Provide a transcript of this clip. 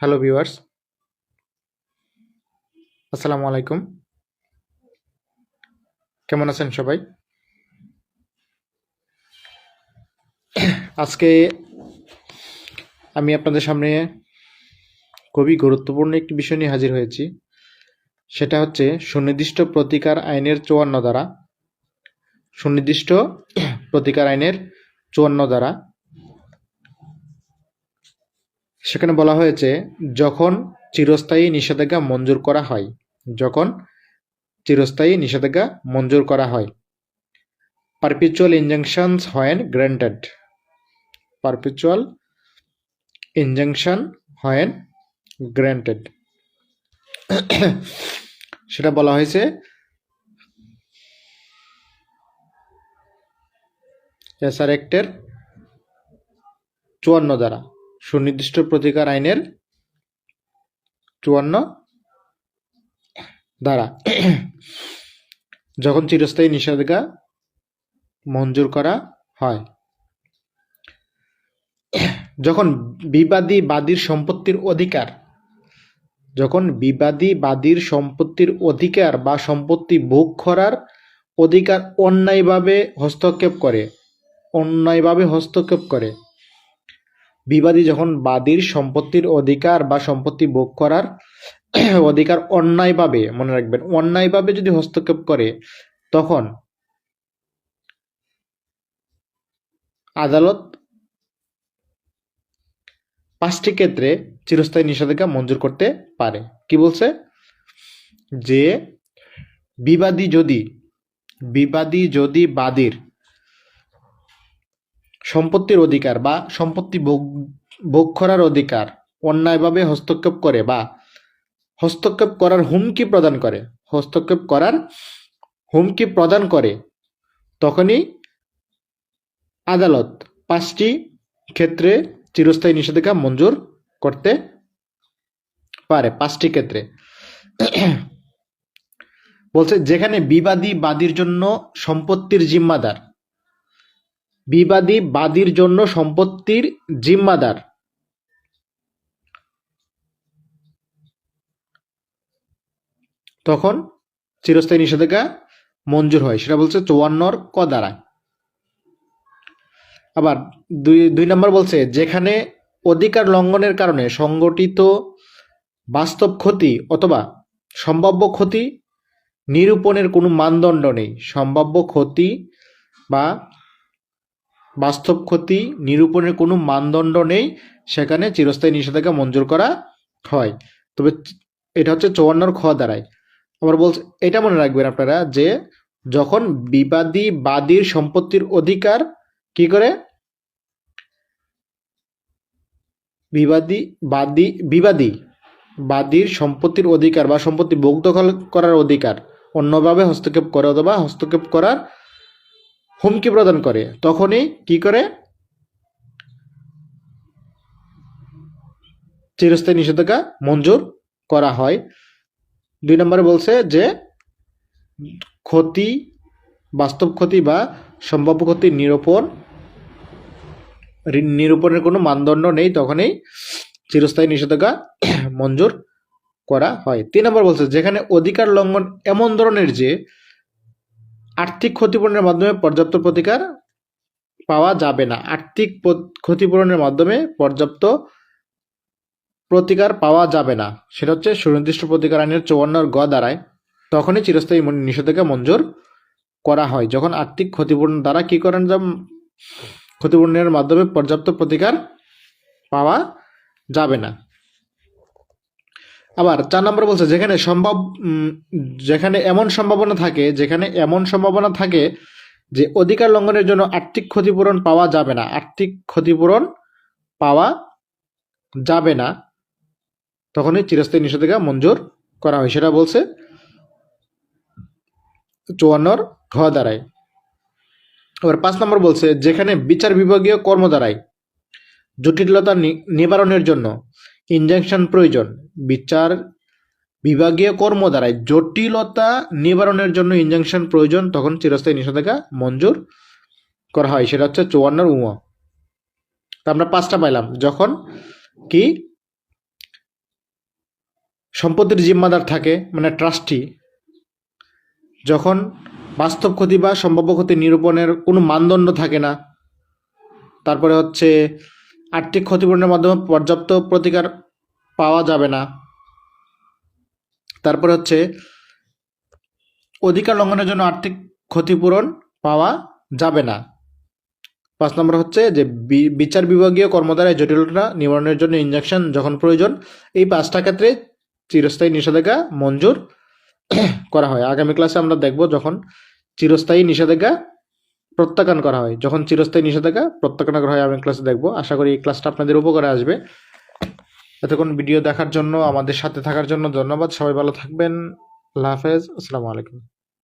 Hello viewers আসসালামু আলাইকুম কেমন আছেন সবাই? আজকে আমি আপনাদের সামনে খুবই গুরুত্বপূর্ণ একটি বিষয় নিয়ে হাজির হয়েছি। সেটা হচ্ছে সুনির্দিষ্ট প্রতিকার আইনের চুয়ান্ন দ্বারা সুনির্দিষ্ট প্রতিকার আইনের চুয়ান্ন দ্বারা সেখানে বলা হয়েছে, যখন চিরস্থায়ী নিষেধাজ্ঞা মঞ্জুর করা হয়, যখন চিরস্থায়ী নিষেধাজ্ঞা মঞ্জুর করা হয়। পারপিচুয়াল ইনজাংশনস হয় গ্র্যান্টেড পারপিচুয়াল ইনজাংশন হয় গ্র্যান্টেড সেটা বলা হয়েছে এসআর অ্যাক্টের চুয়ান্ন দ্বারা। সুনির্দিষ্ট প্রতিকার আইনের চুয়ান্ন দ্বারা যখন চিরস্থায়ী নিষেধাজ্ঞা মঞ্জুর করা হয়, যখন বিবাদী বাদীর সম্পত্তির অধিকার, যখন বিবাদী বাদীর সম্পত্তির অধিকার বা সম্পত্তি ভোগ করার অধিকার অন্যায়ভাবে হস্তক্ষেপ করে, অন্যায়ভাবে হস্তক্ষেপ করে বিবাদী যখন বাদীর সম্পত্তির অধিকার বা সম্পত্তি ভোগ করার অধিকার অন্যায়ভাবে, মনে রাখবেন, অন্যায়ভাবে যদি হস্তক্ষেপ করে, তখন আদালত পাঁচটি ক্ষেত্রে চিরস্থায়ী নিষেধাজ্ঞা মঞ্জুর করতে পারে। কি বলছে? যে বিবাদী যদি বিবাদী যদি বাদীর সম্পত্তির অধিকার বা সম্পত্তি ভোগ ভোগ করার অধিকার অন্যায়ভাবে হস্তক্ষেপ করে বা হস্তক্ষেপ করার হুমকি প্রদান করে। হস্তক্ষেপ করার হুমকি প্রদান করে। তখনই আদালত পাঁচটি ক্ষেত্রে চিরস্থায়ী নিষেধাজ্ঞা মঞ্জুর করতে পারে, পাঁচটি ক্ষেত্রে। বলছে, যেখানে বিবাদী বাদীর জন্য সম্পত্তির জিম্মাদার বিবাদী বাদীর জন্য সম্পত্তির জিম্মাদার। তখন চিরস্থায়ী নিষেধাজ্ঞা মঞ্জুর হয়, সেটা বলছে চুয়ান্নর ক দ্বারায় আবার দুই দুই নম্বর বলছে, যেখানে অধিকার লঙ্ঘনের কারণে সংগঠিত বাস্তব ক্ষতি অথবা সম্ভাব্য ক্ষতি নিরূপণের কোনো মানদণ্ড নেই। সম্ভাব্য ক্ষতি বা বাস্তব ক্ষতি, নিরূপণের কোনো মানদণ্ড নেই, সেখানে চিরস্থায়ী নিষেধাজ্ঞা মঞ্জুর করা হয়। তবে এটা হচ্ছে চুয়ান্নর খ দ্বারায় আবার বলছে, এটা মনে রাখবেন আপনারা যে যখন বিবাদী বাদীর সম্পত্তির অধিকার কি করে? বিবাদী বাদী, বিবাদী বাদীর সম্পত্তির অধিকার বা সম্পত্তি ভোগ দখল করার অধিকার, অন্যভাবে হস্তক্ষেপ করে অথবা হস্তক্ষেপ করার হুমকি প্রদান করে, তখনই কি করে? চিরস্থায়ী নিষেধাজ্ঞা মঞ্জুর করা হয়। দুই নম্বরে বলছে যে, ক্ষতি, বাস্তব ক্ষতি বা সম্ভাব্য ক্ষতি নিরূপণ নিরূপণের কোনো মানদণ্ড নেই, তখনই চিরস্থায়ী নিষেধাজ্ঞা মঞ্জুর করা হয়। তিন নম্বর বলছে, যেখানে অধিকার লঙ্ঘন এমন ধরনের যে আর্থিক ক্ষতিপূরণের মাধ্যমে পর্যাপ্ত প্রতিকার পাওয়া যাবে না। আর্থিক ক্ষতিপূরণের মাধ্যমে পর্যাপ্ত প্রতিকার পাওয়া যাবে না। সেটা হচ্ছে সুনির্দিষ্ট প্রতিকার আইনের চৌয়ান্নর গ দ্বারায় তখনই চিরস্থায়ী নিষেধাজ্ঞা মঞ্জুর করা হয়। যখন আর্থিক ক্ষতিপূরণ দ্বারা কি করেন? যে ক্ষতিপূরণের মাধ্যমে পর্যাপ্ত প্রতিকার পাওয়া যাবে না। আবার চার নম্বর বলছে, যেখানে সম্ভব যেখানে এমন সম্ভাবনা থাকে, যেখানে এমন সম্ভাবনা থাকে যে অধিকার লঙ্ঘনের জন্য আর্থিক ক্ষতিপূরণ পাওয়া যাবে না। আর্থিক ক্ষতিপূরণ পাওয়া যাবে না। তখনই চিরস্থায়ী নিষেধাজ্ঞা মঞ্জুর করা হয়। সেটা বলছে চুয়ান্নর ঘ দ্বারায় এবার পাঁচ নম্বর বলছে, যেখানে বিচার বিভাগীয় কর্ম দ্বারায় জটিলতা নিবারণের জন্য ইনজাংশন প্রয়োজন। বিচার বিভাগীয় কর্ম দ্বারায় জটিলতা নিবারণের জন্য ইনজাংশন প্রয়োজন, তখন চিরস্থায়ী নিষেধাজ্ঞা মঞ্জুর করা হয়। সেটা হচ্ছে চুয়ান্নর উম। তা আমরা পাঁচটা পাইলাম। যখন কি সম্পত্তির জিম্মাদার থাকে মানে ট্রাস্টি, যখন বাস্তব ক্ষতি বা সম্ভাব্য ক্ষতি নিরূপণের কোনো মানদণ্ড থাকে না, তারপরে হচ্ছে আর্থিক ক্ষতিপূরণের মাধ্যমে পর্যাপ্ত প্রতিকার পাওয়া যাবে না। তারপর হচ্ছে, অধিকার লঙ্ঘনের জন্য আর্থিক ক্ষতিপূরণ পাওয়া যাবে না। পাঁচ নম্বর হচ্ছে যে বিচার বিভাগীয় কর্মধারায় জটিলতা নিবারণের জন্য ইঞ্জেকশন যখন প্রয়োজন, এই পাঁচটা ক্ষেত্রে চিরস্থায়ী নিষেধাজ্ঞা মঞ্জুর করা হয়। আগামী ক্লাসে আমরা দেখব যখন চিরস্থায়ী নিষেধাজ্ঞা প্রত্যাখ্যান করা হয়। যখন চিরস্থায়ী নিষেধাজ্ঞা প্রত্যাখ্যান করা হয়, আমি ক্লাসে দেখব। আশা করি এই ক্লাসটা আপনাদের উপকারে আসবে। এতক্ষণ ভিডিও দেখার জন্য, আমাদের সাথে থাকার জন্য ধন্যবাদ। সবাই ভালো থাকবেন। আল্লাহ হাফেজ। আসসালামু আলাইকুম।